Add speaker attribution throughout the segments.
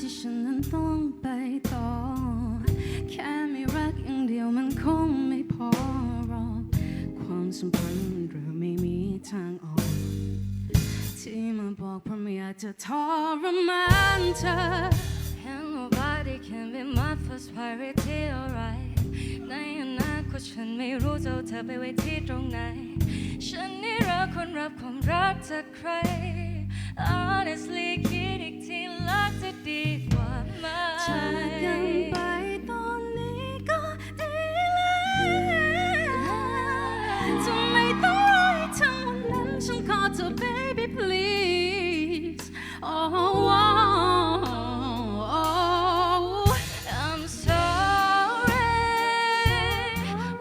Speaker 1: ที่ฉันนั้นต้อ
Speaker 2: งไปต่อ แค่ไม่รักอย่างเดียวมันคงไม่พอรอความสัมพันธ์เราไม่มีทางออก ที่มา
Speaker 1: บอกเพราะไม่อยากจะทรมานเธอ And nobody can be my first priority alright ในอนาคตฉันไม่รู้จะเธอไปไว้ที่ตรงไหน ฉันนี่รักคนรับความรัก
Speaker 2: จากใคร Honestly So baby, please. Oh, oh, oh. I'm sorry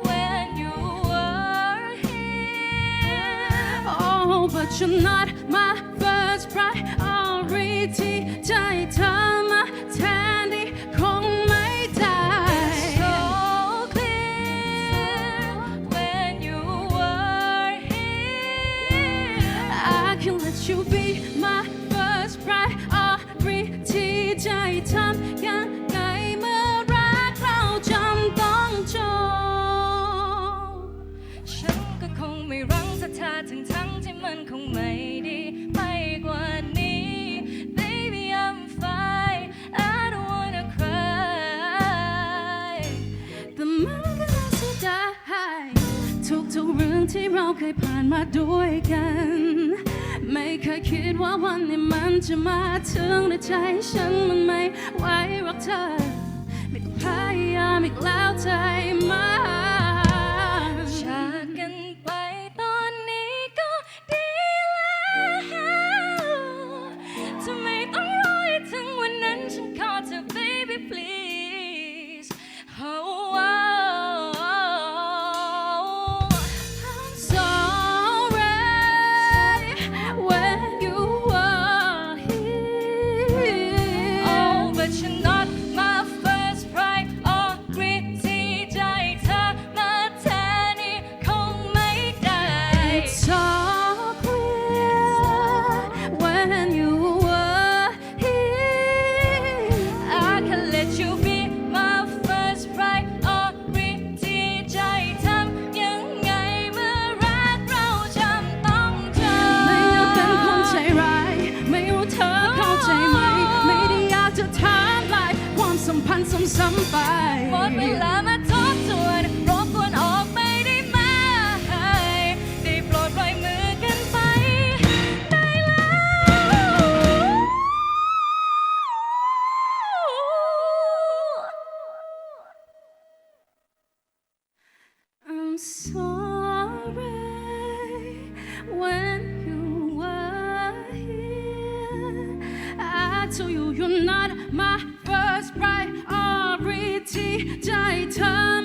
Speaker 2: when you were here. Oh, but you're not my. มันคงไม่ดีไปกว่านี้ Baby I'm fine I don't wanna cry
Speaker 1: แต่มันก็น่าเสียดายทุกๆเรื่องที่เราเคยผ่านมาด้วยกัน ไม่เคยคิดว่าวันนี้มันจะมาถึงในใจฉันมันไม่ไหวรอกเธอไม่ต้องพยายามอีกแล้วใจมา
Speaker 2: ค
Speaker 1: วามสัมพันธ์ซ้ำไป
Speaker 2: หมดเวลามาทบทวนรบกวนออกไปได้ไหมได้โปรดปล่อยมือกันไป ได้แล้ว
Speaker 1: I'm sorry when you were here. I told you you're not my just right ใจเธอ